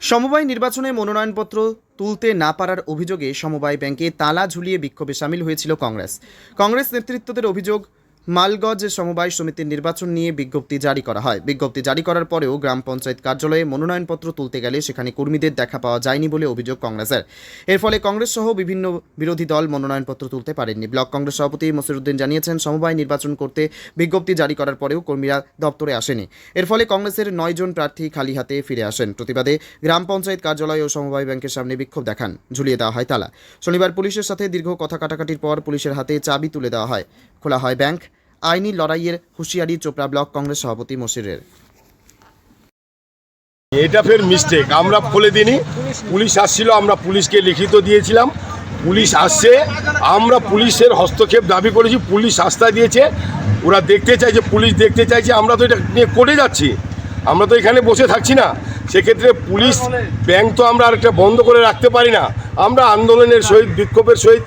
সমবায় নির্বাচনে মনোনয়নপত্র তুলতে না পারার অভিযোগে সমবায় ব্যাংকে তালা ঝুলিয়ে বিক্ষোভে সামিল হয়েছিল কংগ্রেস। কংগ্রেস নেতৃত্বদের অভিযোগ মালগঞ্জ সমবায় সমিতির নির্বাচন নিয়ে বিজ্ঞপ্তি জারি করা হয়। বিজ্ঞপ্তি জারি করার পরেও গ্রাম পঞ্চায়েত কার্যালয়ে মনোনয়নপত্র তুলতে গেলে সেখানে কর্মীদের দেখা পাওয়া যায়নি বলে অভিযোগ কংগ্রেসের। এর ফলে কংগ্রেস সহ বিভিন্ন বিরোধী দল মনোনয়নপত্র তুলতে পারেননি। ব্লক কংগ্রেস সভাপতি মসিরুদ্দিন জানিয়েছেন, সমবায় নির্বাচন করতে বিজ্ঞপ্তি জারি করার পরেও কর্মীরা দপ্তরে আসেনি। এর ফলে কংগ্রেসের নয় জন প্রার্থী খালি হাতে ফিরে আসেন। প্রতিবাদে গ্রাম পঞ্চায়েত কার্যালয় ও সমবায় ব্যাংকের সামনে বিক্ষোভ দেখান। ঝুলিয়ে দেওয়া হয় তালা। শনিবার পুলিশের সাথে দীর্ঘ কথা কাটাকাটির পর পুলিশের হাতে চাবি তুলে দেওয়া হয়। খোলা হয় ব্যাংক। আইনি লড়াইয়ের হুঁশিয়ারি চোপড়া ব্লক কংগ্রেস সভাপতি মসিরের এটা ফের মিস্টেক আমরা খুলে দিইনি। পুলিশ আসছিল, আমরা পুলিশকে লিখিত দিয়েছিলাম। পুলিশ আসছে, আমরা পুলিশের হস্তক্ষেপ দাবি করেছি, পুলিশ আস্থা দিয়েছে। ওরা দেখতে চাইছে, পুলিশ দেখতে চাইছে, আমরা তো এটা নিয়ে করে যাচ্ছি। আমরা তো এখানে বসে থাকছি না। সেক্ষেত্রে পুলিশ ব্যাংক তো আমরা আরেকটা বন্ধ করে রাখতে পারি না। আমরা আন্দোলনের সহিত, বিক্ষোভের সহিত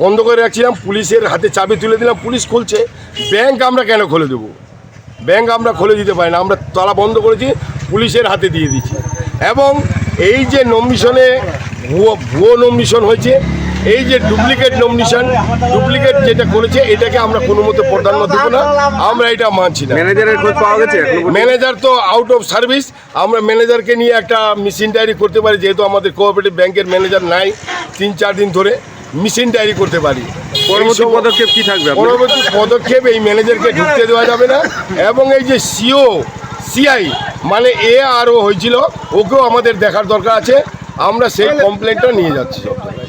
বন্ধ করে রাখছিলাম পুলিশের হাতে চাবি তুলে দিলাম পুলিশ খুলছে। ব্যাংক আমরা কেন খুলে দেবো? ব্যাংক আমরা খুলে দিতে পারি না আমরা তালা বন্ধ করেছি পুলিশের হাতে দিয়ে দিচ্ছি। এবং এই যে নমিশনে ভুয়ো ভুয়ো নমিশন হয়েছে এই যে ডুপ্লিকেট নমিশন ডুপ্লিকেট যেটা করেছে এটাকে আমরা কোনো মতে প্রাধান্য দেবো না আমরা এটা মানছি না। ম্যানেজারের খোঁজ পাওয়া গেছে ম্যানেজার তো আউট অফ সার্ভিস আমরা ম্যানেজারকে নিয়ে একটা মেশিন ডায়েরি করতে পারি যেহেতু আমাদের কোঅপারেটিভ ব্যাংকের ম্যানেজার নাই তিন চার দিন ধরে। মেশিন ডায়েরি করতে পারি। পরবর্তী পদক্ষেপ কি থাকবে পরবর্তী পদক্ষেপ এই ম্যানেজারকে ঢুকতে দেওয়া যাবে না। এবং এই যে সিও সিআই মানে এ আর ও হয়েছিল ওকেও আমাদের দেখার দরকার আছে। আমরা সেই কমপ্লেনটা নিয়ে যাচ্ছি। সব জায়গায়।